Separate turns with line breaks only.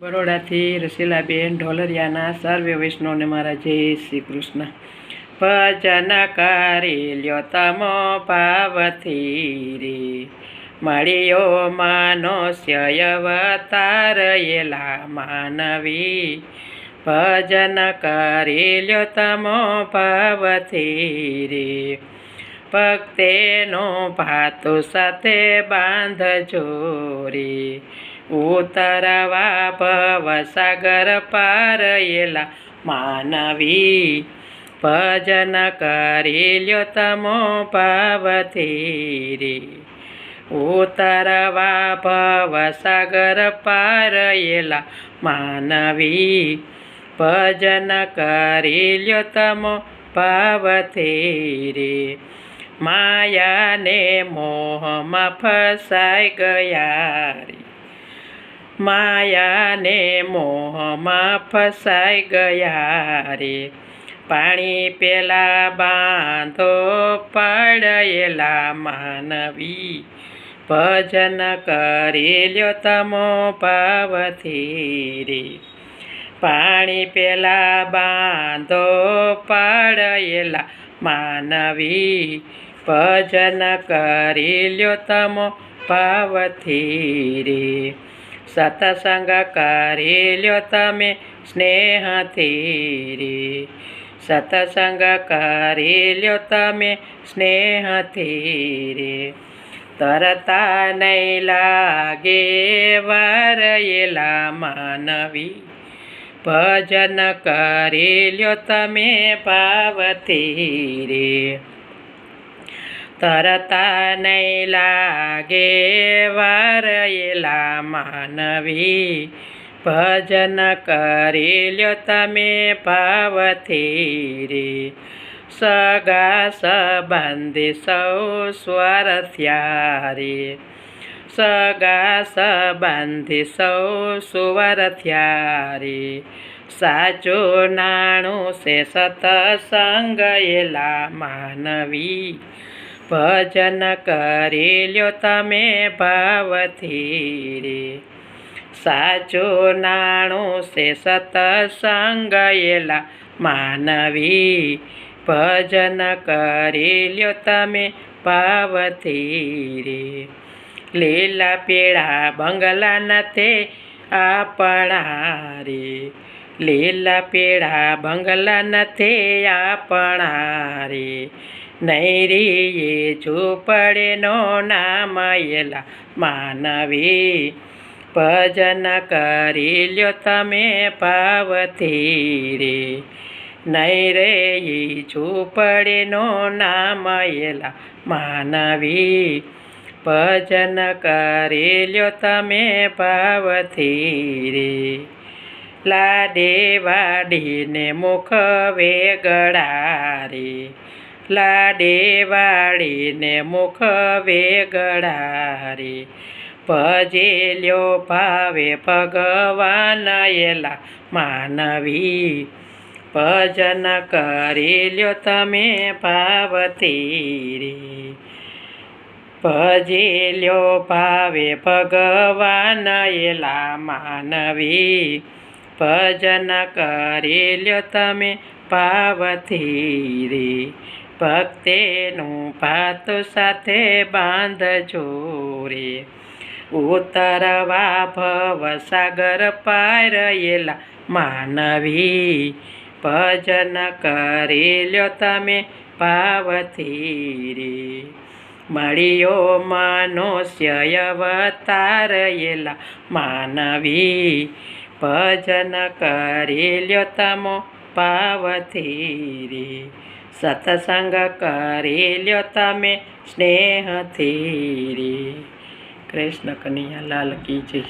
બરોડાથી રસીલાબેન ઢોલરિયાના સર્વે વૈષ્ણવને મારા જય શ્રી કૃષ્ણ. ભજન કરી લ્યો તમો પાવથી રે મળ્યો માનોસ્ય અવતાર એલા માનવી. ભજન કરી લ્યો તમો પાવથી રે ભક્તેનો ભાતો સાથે બાંધજો રે. ઉતરવા ભવસાગર પાર એલા માનવી ભજન કરી લ્યો તમો પાવતી રે ઉતરવા ભવસાગર પાર એલા માનવી ભજન કરી લ્યો તમો પાવતી રે માયાને મોહમાં ફસાઈ ગયા રે માયાને મોહમાં ફસાઈ ગયા રે. પાણી પેલા બાંધો પડેલા માનવી. ભજન કરી લ્યો તમો પાવથી રે. પાણી પેલા બાંધો પાડેલા માનવી. ભજન કરી લ્યો તમો પાવથી રે. સતસંગ કરી લ્યો તમે સ્નેહથી રે સતસંગ કરી લ્યો તમે સ્નેહથી રે તરતા નહીં લાગે વરયેલા માનવી ભજન કરી લ્યો તમે પાવતી રે તરતા નહીં લાગે વારયેલા માનવી. ભજન કરી લ્યો તમે ભાવથી. રે સગા સંબંધી સૌ સ્વર થયા સગા સંબંધી સૌ સુવર થયા રે સાચું નાણું છે સતસંગ એલા માનવી. ભજન કરી લ્યો તમે ભાવથી રે સાચું નાણું છે સતસંગયેલા માનવી. ભજન કરી લ્યો તમે ભાવથી રે લીલા પીળા બંગલા નથી આપણા રે લીલા પીળા બંગલા નથી આપણા રે નૈરીએ ઝૂંપડેનો નામ એલા માનવી. ભજન કરી લ્યો તમે પાવતી રે નહીં રે ઝૂંપડેનો નામ એલા માનવી. ભજન કરી લ્યો તમે પાવથી રે લાડે વાડીને મુખ વેગળા રે લાડે વાળીને મુખ વેગડારી. ભજેલ્યો ભાવે ભગવાન એલા માનવી. ભજન કરી લ્યો તમે ભાવથી રે ભજેલ્યો ભાવે ભગવાન એલા માનવી. ભજન કરી લ્યો તમે ભાવથી રે ભક્તેનું ભાત સાથે બાંધજો રે ઉતરવા ભવ સાગર પારેલા માનવી. ભજન કરી લ્યો તમે ભાવથી રે મળ્યો મનુષ્ય અવતારયેલા માનવી. ભજન કરી લ્યો તમો પાવથી રે સત્સંગ કરી લ્યો તમે સ્નેહથી રે કૃષ્ણ કનૈયા લાલ કી જય